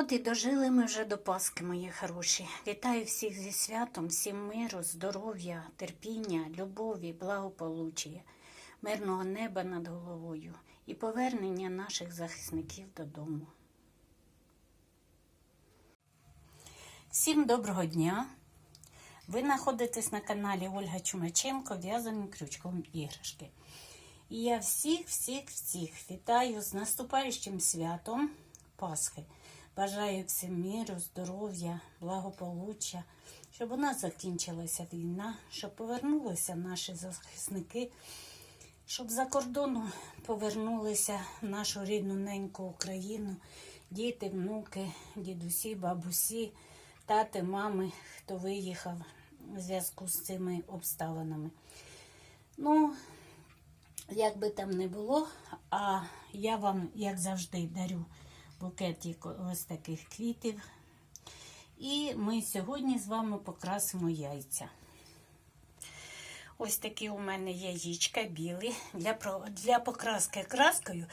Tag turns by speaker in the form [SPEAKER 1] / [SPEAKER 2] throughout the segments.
[SPEAKER 1] От і дожили ми вже до Пасхи, мої хороші. Вітаю всіх зі святом, всім миру, здоров'я, терпіння, любові, благополуччя, мирного неба над головою і повернення наших захисників додому. Всім доброго дня! Ви знаходитесь на каналі Ольга Чумаченко в'язаним крючком іграшки. І я всіх, всіх, всіх вітаю з наступаючим святом Пасхи. Бажаю всім миру, здоров'я, благополуччя, щоб у нас закінчилася війна, щоб повернулися наші захисники, щоб за кордону повернулися в нашу рідну неньку Україну, діти, внуки, дідусі, бабусі, тати, мами, хто виїхав у зв'язку з цими обставинами. Ну, як би там не було, а я вам, як завжди, дарю букетик ось таких квітів. І ми сьогодні з вами покрасимо яйця. Ось такі у мене яєчка білі. Для для покраски краскою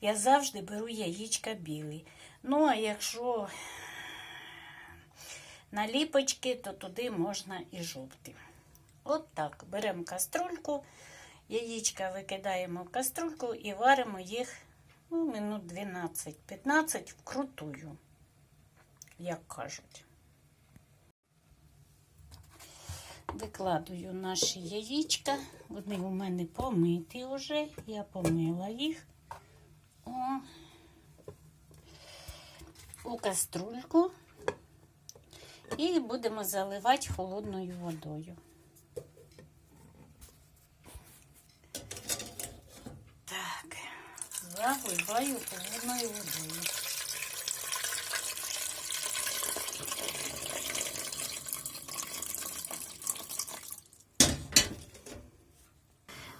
[SPEAKER 1] я завжди беру яєчка білі. Ну, а якщо наліпочки, то туди можна і жовті. От так. Беремо каструльку, яєчка викидаємо в каструльку і варимо їх ну, минут 12-15 вкрутую, як кажуть. Викладую наші яєчка. Вони у мене помиті вже. Я помила їх. О, у каструльку і будемо заливати холодною водою. Так, заливаю холодною водою.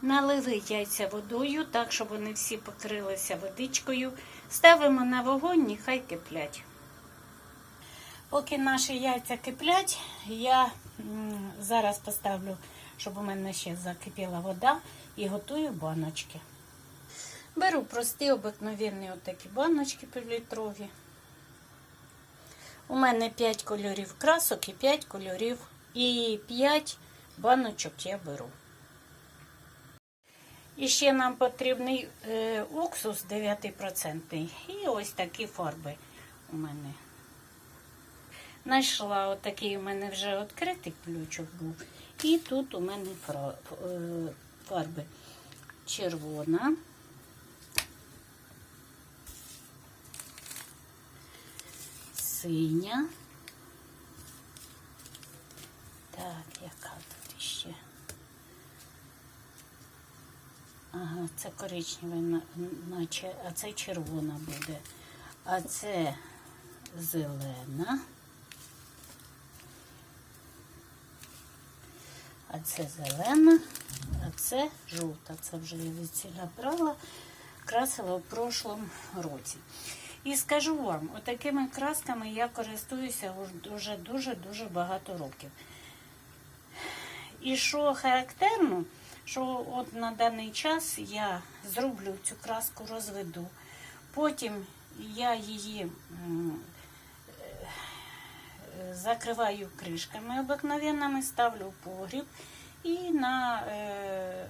[SPEAKER 1] Налили яйця водою, так, щоб вони всі покрилися водичкою. Ставимо на вогонь, нехай киплять. Поки наші яйця киплять, я зараз поставлю, щоб у мене ще закипіла вода, і готую баночки. Беру прості обикновенні отакі баночки півлітрові. У мене 5 кольорів красок і 5 кольорів, і 5 баночок я беру. І ще нам потрібний е, уксус 9%. І ось такі фарби у мене. Знайшла отакий у мене вже відкритий ключик був. І тут у мене е, фарби червона. Синя. Так, яка тут ще? Ага, це коричневе, наче, а це червона буде. А це зелена. А це зелена, а це жовта. Це вже я від брала, красила в прошлому році. І скажу вам, отакими красками я користуюся вже дуже-дуже багато років. І що характерно, що от на даний час я зроблю цю краску, розведу. Потім я її е, закриваю кришками обикновенними, ставлю в погріб. І на е,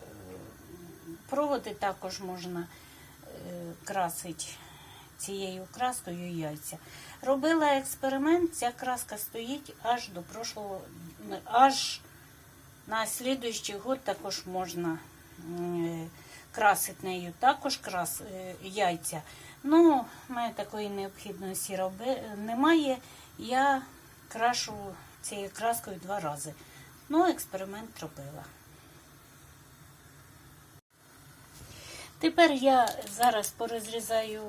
[SPEAKER 1] проводи також можна е, красити цією краскою яйця. Робила експеримент, ця краска стоїть аж до прошлого, аж на слідуючий год також можна красити нею також крас, е, яйця. Ну, в мене такої необхідності роби, немає. Я крашу цією краскою два рази. Ну, експеримент робила. Тепер я зараз порозрізаю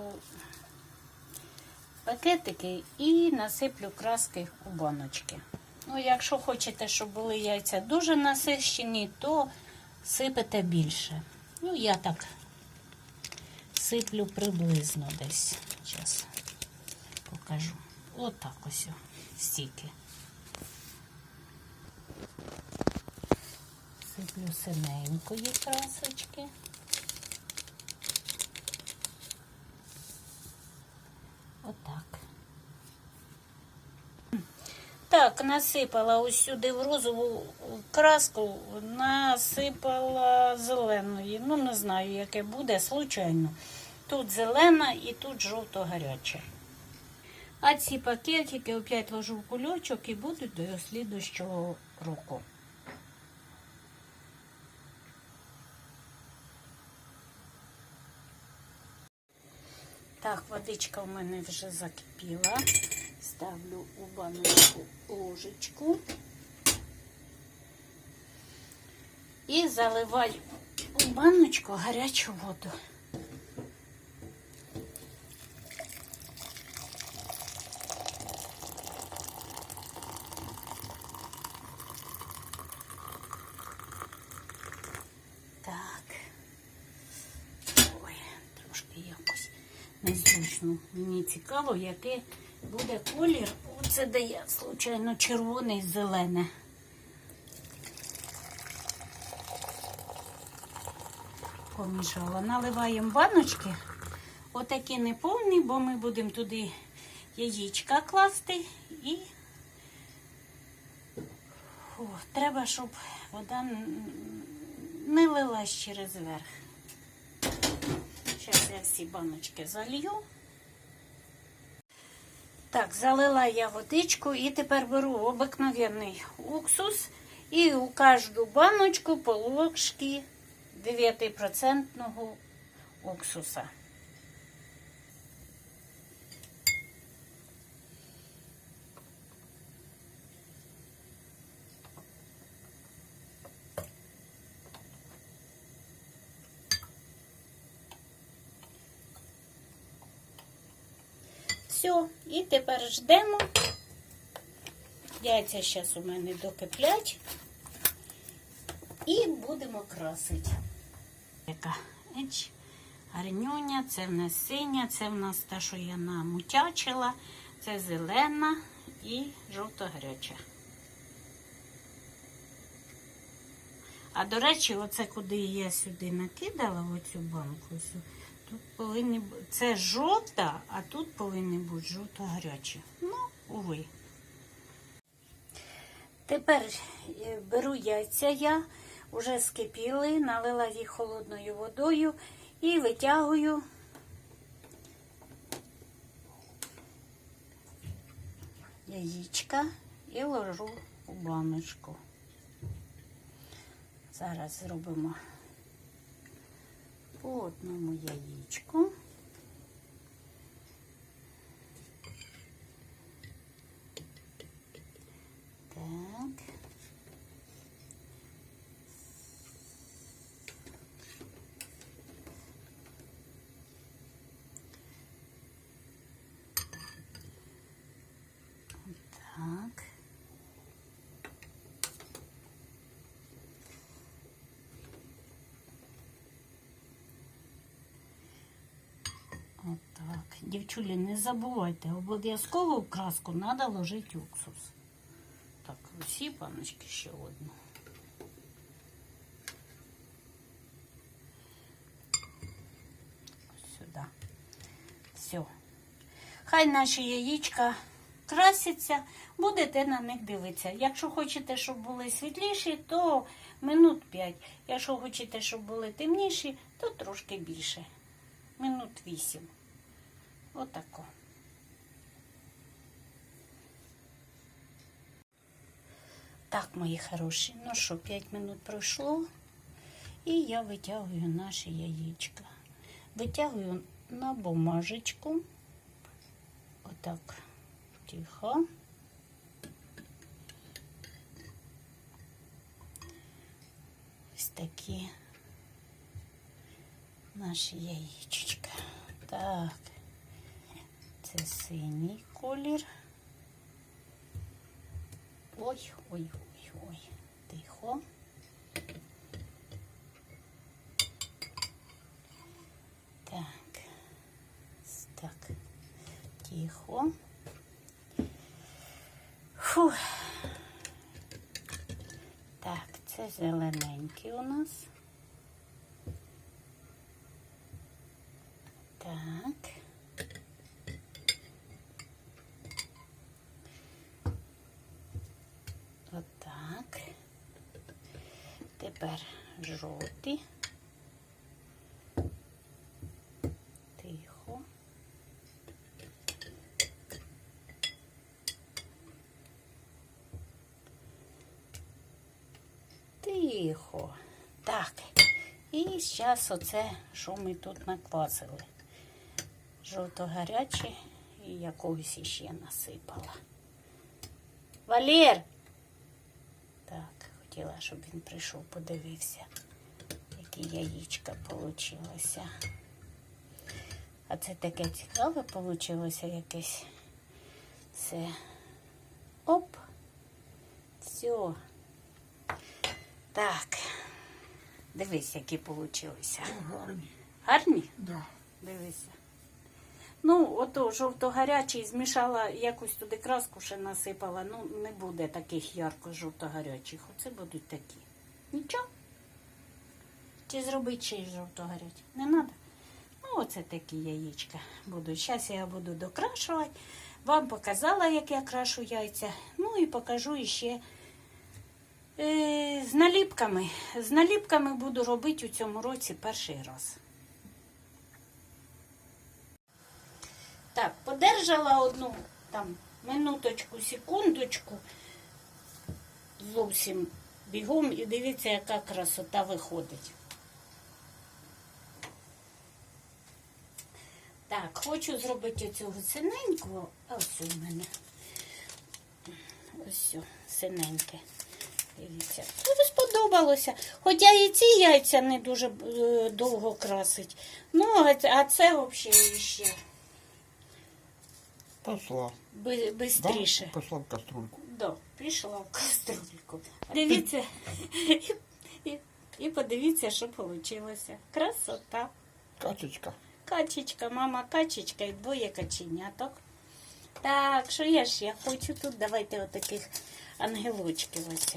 [SPEAKER 1] пакетики і насиплю краски у баночки. Ну, якщо хочете, щоб були яйця дуже насищені, то сипете більше. Ну, я так сиплю приблизно десь. Зараз покажу. Отак ось о, стільки. Сиплю синенької красочки. Отак. Так, насипала ось сюди в розову краску, насипала зеленої. Ну, не знаю, яке буде, случайно. Тут зелена і тут жовто-гаряча. А ці пакетики опять ложу в кульочок і будуть до слідущого року. Так, водичка у мене вже закипіла. Ставлю у баночку ложечку і заливаю у баночку гарячу воду. Так. Ой, трошки якось незручно. Мені цікаво, який буде колір. Оце дає, случайно, червоний зелене. Помішала. Наливаємо баночки. Отакі неповні, бо ми будемо туди яєчка класти і О, треба, щоб вода не лилась через верх. Зараз я всі баночки залью. Так, залила я водичку і тепер беру обикновенний уксус і у кожну баночку по ложці 9% уксуса. Все, і тепер ждемо. Яйця зараз у мене докиплять. І будемо красити. Яка еч, гарнюня, це в нас синя, це в нас те, що я намутячила, це зелена і жовто-гаряча. А до речі, оце куди я сюди накидала оцю банку, тут повинні це жовта, а тут повинні бути жовто-гарячі. Ну, уви. Тепер е, беру яйця я, вже скипіли, налила їх холодною водою і витягую яєчка і ложу у баночку. Зараз зробимо по одному яєчку. Так. Так. Отак. Дівчулі, не забувайте, обов'язково в краску треба ложити уксус. Так, усі паночки ще одну. Ось сюди. Все. Хай наші яєчка красяться, будете на них дивитися. Якщо хочете, щоб були світліші, то минут 5. Якщо хочете, щоб були темніші, то трошки більше. Минут 8. Отако. Так, мої хороші. Ну що, 5 минут пройшло. І я витягую наші яєчка. Витягую на бумажечку. Отак. Тихо. Ось такі наші яєчечка. Так. Це синій колір. Ой, ой, ой, ой. Тихо. Так. Так. Тихо. Фу. Так, це зелененький у нас. Так. Тепер жовті. Тихо. Тихо. Так. І зараз оце, що ми тут наквасили. Жовто-гаряче і якогось іще насипала. Валер! Так, хотіла, щоб він прийшов, подивився, які яєчка получилося. А це таке цікаве получилося якесь. Все. Оп. Все. Так. Дивись, які получилися.
[SPEAKER 2] Гарні.
[SPEAKER 1] Гарні?
[SPEAKER 2] Да.
[SPEAKER 1] Дивися. Ну, ото жовто-гарячий змішала, якусь туди краску ще насипала. Ну, не буде таких ярко жовто-гарячих. Оце будуть такі. Нічого. Чи зробити ще й жовто-гарячі? Не треба. Ну, оце такі яєчка будуть. Зараз я буду докрашувати. Вам показала, як я крашу яйця. Ну і покажу іще з наліпками. З наліпками буду робити у цьому році перший раз. Так, подержала одну там минуточку, секундочку. Зовсім бігом і дивіться, яка красота виходить. Так, хочу зробити цього синенького. Ось у мене. Ось синеньке. Дивіться. Дуже сподобалося. Хоча і ці яйця не дуже е, довго красить. Ну, а це- взагалі ще
[SPEAKER 2] Пошла.
[SPEAKER 1] би- бистріше.
[SPEAKER 2] Да? Пошла в каструльку.
[SPEAKER 1] Да, пішла в каструльку. Дивіться і, і, і подивіться, що вийшло. Красота.
[SPEAKER 2] Качечка.
[SPEAKER 1] Качечка, мама качечка і двоє каченяток. Так, що я ще хочу тут? Давайте отаких ангелочків ось.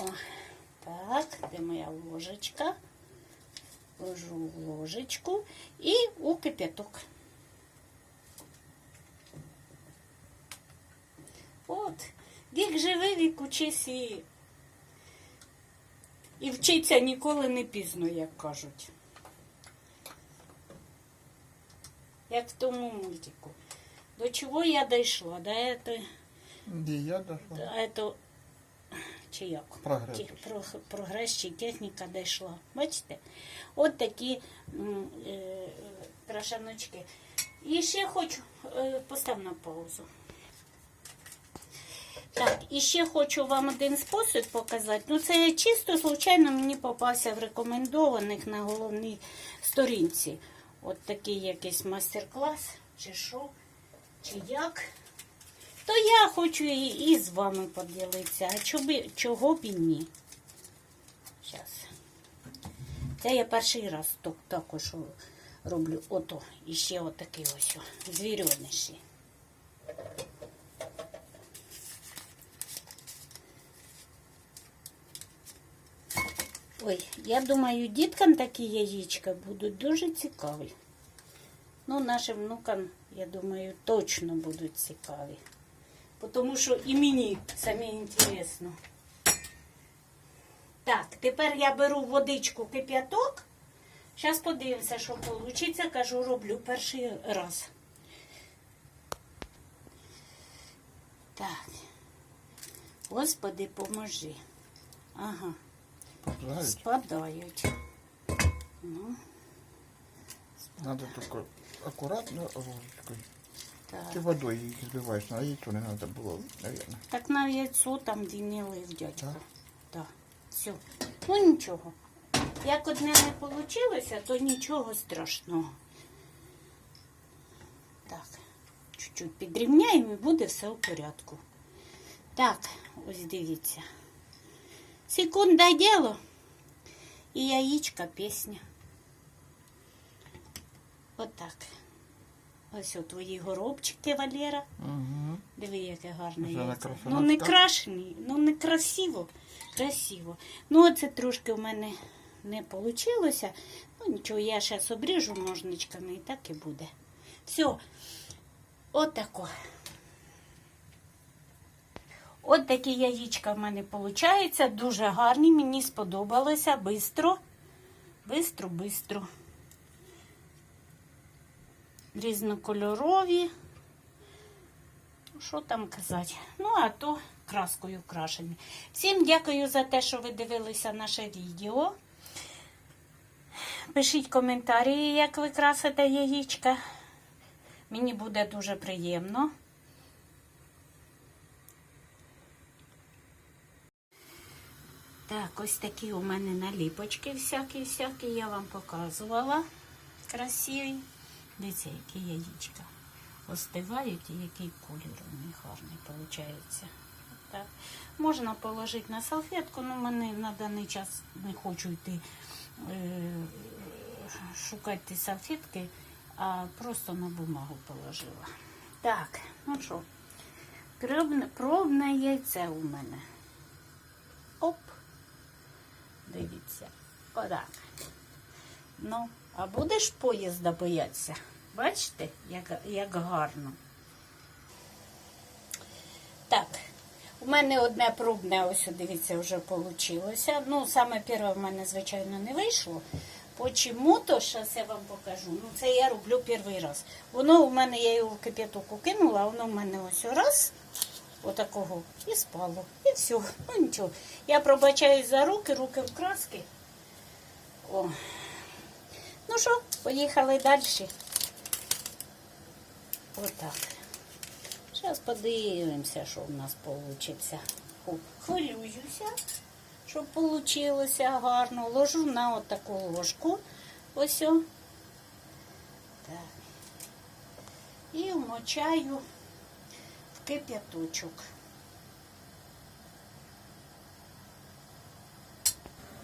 [SPEAKER 1] О, так, де моя ложечка? Ложу в ложечку і у кип'яток. От, вік живе, вік учись і і вчиться ніколи не пізно, як кажуть. Як в тому мультику. До чого я дійшла? До ето,
[SPEAKER 2] Де я дошла?
[SPEAKER 1] до ето, чи як?
[SPEAKER 2] Прогрес.
[SPEAKER 1] Ті- про- Прогрес чи техніка дійшла. Бачите? От такі е, крашаночки. І ще хочу, е, постав на паузу. Так, і ще хочу вам один спосіб показати. Ну, це чисто, случайно мені попався в рекомендованих на головній сторінці. От такий якийсь мастер-клас, чи що, чи як. То я хочу і, і з вами поділитися. А чого чого б і ні? Зараз. Це я перший раз також роблю. Ото, і ще отакий ось о. Ой, я думаю, діткам такі яєчка будуть дуже цікаві. Ну, нашим внукам, я думаю, точно будуть цікаві. Тому що і мені самі інтересно. Так, тепер я беру водичку кип'яток. Зараз подивимося, що вийде. Кажу, роблю перший раз. Так. Господи, поможи. Ага.
[SPEAKER 2] Попадають.
[SPEAKER 1] Спадають. Ну,
[SPEAKER 2] Надо тільки акуратно ложечкою.
[SPEAKER 1] Так.
[SPEAKER 2] Ти водою її збиваєш, а яйцо не треба було, мабуть.
[SPEAKER 1] Так на яйцо там він не лив дядько.
[SPEAKER 2] Так?
[SPEAKER 1] Так. Все. Ну нічого. Як одне не вийшло, то нічого страшного. Так. Чуть-чуть підрівняємо і буде все в порядку. Так, ось дивіться. Секунда діло. І яєчка пісня. Отак. Ось о твої горобчики, Валера.
[SPEAKER 2] Угу.
[SPEAKER 1] Диви, яке гарне
[SPEAKER 2] Вже
[SPEAKER 1] яйце. Ну не
[SPEAKER 2] така?
[SPEAKER 1] крашений, ну не красиво. Красиво. Ну, оце трошки в мене не вийшло. Ну нічого, я зараз обріжу ножничками і так і буде. Все. Отако. От такі яєчка в мене виходять. Дуже гарні, мені сподобалося. Бистро. Бистро, бистро. Різнокольорові. Що там казати? Ну, а то краскою вкрашені. Всім дякую за те, що ви дивилися наше відео. Пишіть коментарі, як ви красите яєчка. Мені буде дуже приємно. Так, ось такі у мене наліпочки всякі-всякі, я вам показувала. Красиві. Дивіться, які яєчка. Остивають і який колір у них гарний виходить. Так. Можна положити на салфетку, але мене на даний час не хочу йти е, шукати салфетки, а просто на бумагу положила. Так, ну що, пробне, пробне яйце у мене. Оп. Дивіться. Отак. Ну, а будеш поїзда боятися? Бачите, як, як гарно. Так, у мене одне пробне, ось дивіться, вже вийшло. Ну, саме перше в мене, звичайно, не вийшло. Почему-то, зараз я вам покажу. Ну, це я роблю перший раз. Воно у мене, я його в кип'яток кинула, а воно в мене ось раз, отакого, і спало. І все. Ну нічого. Я пробачаюсь за руки, руки в краски. О. Ну що, поїхали далі. Отак. Зараз подивимося, що в нас вийде. Хвилююся, щоб вийшло гарно. Ложу на отаку ложку. Ось. о. Так. І вмочаю в кип'яточок.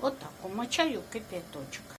[SPEAKER 1] Отак, вмочаю кип'яточок.